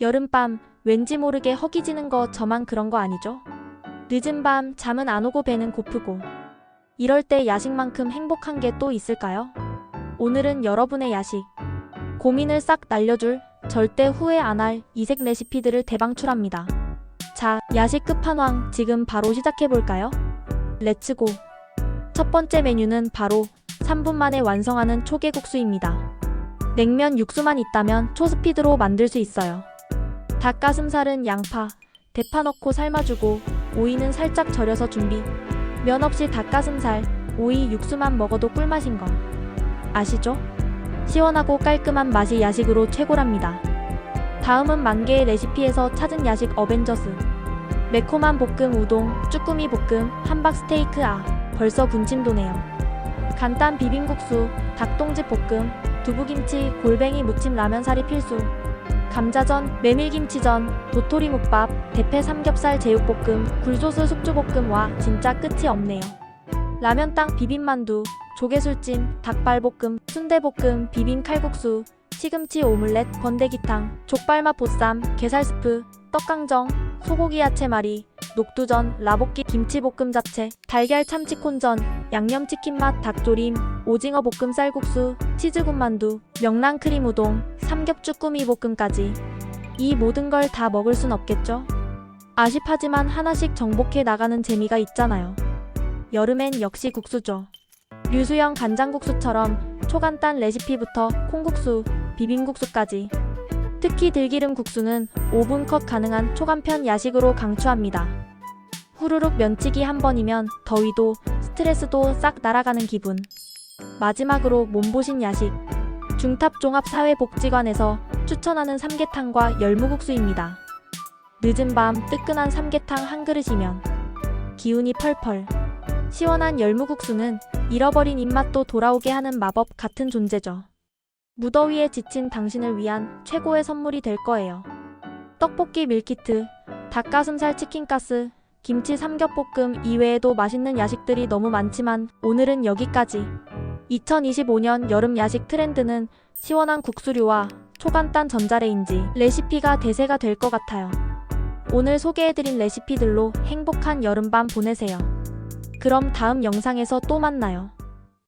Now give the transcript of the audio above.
여름밤 왠지 모르게 허기지는 거 저만 그런 거 아니죠? 늦은 밤 잠은 안 오고 배는 고프고 이럴 때 야식만큼 행복한 게 또 있을까요? 오늘은 여러분의 야식 고민을 싹 날려줄 절대 후회 안 할 이색 레시피들을 대방출합니다. 자, 야식 끝판왕 지금 바로 시작해 볼까요? 렛츠고. 첫 번째 메뉴는 바로 3분 만에 완성하는 초계국수입니다. 냉면 육수만 있다면 초스피드로 만들 수 있어요. 닭가슴살은 양파, 대파 넣고 삶아주고 오이는 살짝 절여서 준비. 면 없이 닭가슴살, 오이 육수만 먹어도 꿀맛인 거. 아시죠? 시원하고 깔끔한 맛이 야식으로 최고랍니다. 다음은 만개의 레시피에서 찾은 야식 어벤져스. 매콤한 볶음 우동, 쭈꾸미 볶음, 함박 스테이크 아, 벌써 군침 도네요. 간단 비빔국수, 닭똥집 볶음, 두부김치, 골뱅이 무침 라면 사리 필수. 감자전, 메밀김치전, 도토리 묵밥, 대패 삼겹살 제육볶음, 굴소스 숙주볶음 와 진짜 끝이 없네요. 라면땅 비빔만두, 조개술찜, 닭발볶음, 순대볶음, 비빔 칼국수, 시금치 오믈렛, 번데기탕, 족발맛 보쌈, 게살스프, 떡강정, 소고기 야채말이, 녹두전, 라볶이, 김치볶음 잡채, 달걀 참치콘전, 양념치킨 맛 닭조림, 오징어 볶음 쌀국수, 치즈군만두, 명란 크림 우동, 삼겹 쭈꾸미 볶음까지 이 모든 걸 다 먹을 순 없겠죠? 아쉽하지만 하나씩 정복해 나가는 재미가 있잖아요. 여름엔 역시 국수죠. 류수영 간장국수처럼 초간단 레시피부터 콩국수, 비빔국수까지 특히 들기름 국수는 5분 컷 가능한 초간편 야식으로 강추합니다. 후루룩 면치기 한 번이면 더위도 스트레스도 싹 날아가는 기분. 마지막으로 몸보신 야식. 중탑종합사회복지관에서 추천하는 삼계탕과 열무국수입니다. 늦은 밤 뜨끈한 삼계탕 한 그릇이면 기운이 펄펄. 시원한 열무국수는 잃어버린 입맛도 돌아오게 하는 마법 같은 존재죠. 무더위에 지친 당신을 위한 최고의 선물이 될 거예요. 떡볶이 밀키트, 닭가슴살 치킨가스, 김치 삼겹볶음 이외에도 맛있는 야식들이 너무 많지만 오늘은 여기까지. 2025년 여름 야식 트렌드는 시원한 국수류와 초간단 전자레인지 레시피가 대세가 될 것 같아요. 오늘 소개해드린 레시피들로 행복한 여름밤 보내세요. 그럼 다음 영상에서 또 만나요.